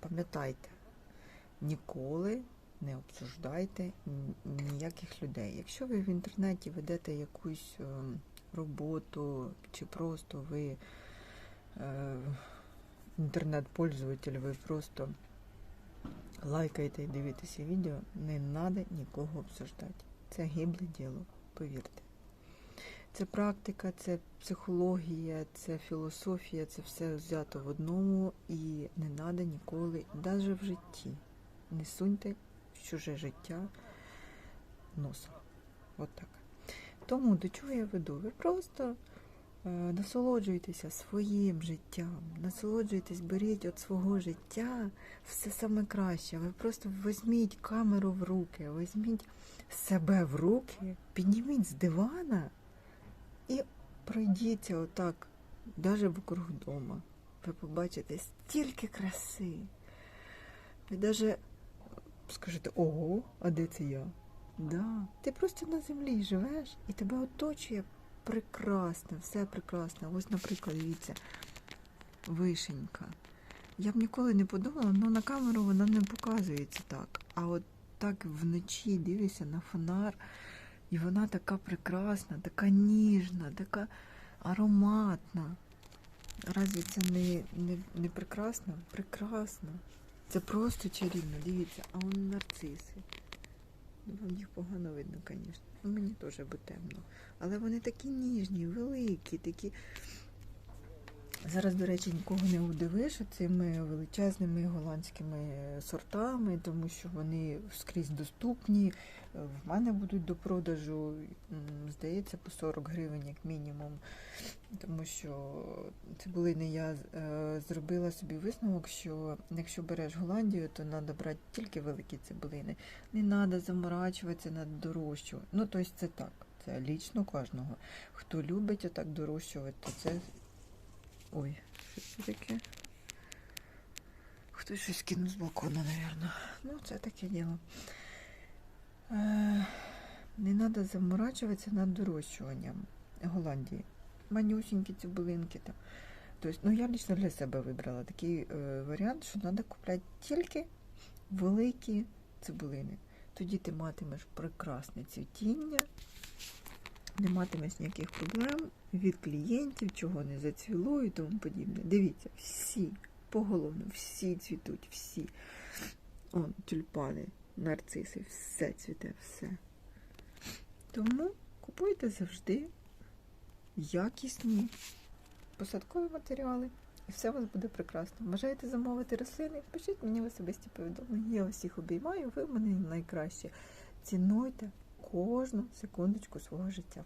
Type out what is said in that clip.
пам'ятайте, ніколи не обсуждайте ніяких людей. Якщо ви в інтернеті ведете якусь е, роботу, чи просто ви е, інтернет-пользователь, ви просто лайкаєте і дивитеся відео, не треба нікого обсуждати. Це гибле діло, повірте. Це практика, це психологія, це філософія, це все взято в одному і не треба ніколи, навіть в житті. Не суньте в чуже життя носа. От так. Тому до чого я веду? Ви просто е, насолоджуйтеся своїм життям, насолоджуйтесь, беріть від свого життя все саме краще. Ви просто візьміть камеру в руки, візьміть себе в руки, підніміть з дивана пройдіться отак, навіть вокруг дома. Ви побачите стільки краси. Ви навіть скажете, ого, а де це я? Да. Ти просто на землі живеш і тебе оточує прекрасно, все прекрасно. Ось, наприклад, дивіться, вишенька. Я б ніколи не подумала, ну на камеру вона не показується так. А от так вночі дивишся на фонар, і вона така прекрасна, така ніжна, така ароматна. Разві це не, не, не прекрасно? Прекрасно. Це просто чарівно. Дивіться, а он нарциси. Вам їх погано видно, звісно. Ну, мені теж би темно. Але вони такі ніжні, великі, такі. Зараз, до речі, нікого не удивиш цими величезними голландськими сортами, тому що вони скрізь доступні. В мене будуть до продажу, здається, по 40 гривень як мінімум. Тому що цибулини я е, зробила собі висновок, що якщо береш Голландію, то треба брати тільки великі цибулини. Не треба заморачуватися над дорожчою. Ну, тобто це так, це лічно кожного. Хто любить отак дорощувати, то це. Ой, що це таке? Хтось щось кинув з балкона, мабуть. Ну, це таке діло. Е, не треба заморачуватися над дорощуванням Голландії. Манюсінькі цибулинки там. Тобто, ну я лично для себе вибрала такий е, варіант, що треба купляти тільки великі цибулини. Тоді ти матимеш прекрасне цвітіння, не матимеш ніяких проблем від клієнтів, чого не зацвіло і тому подібне. Дивіться, всі, поголовно, всі цвітуть, всі. Он, тюльпани, нарциси, все цвіте, все. Тому купуйте завжди якісні посадкові матеріали. І все у вас буде прекрасно. Бажаєте замовити рослини? Пишіть мені в особисті повідомлення. Я усіх обіймаю, ви в мене найкраще. Цінуйте кожну секундочку свого життя.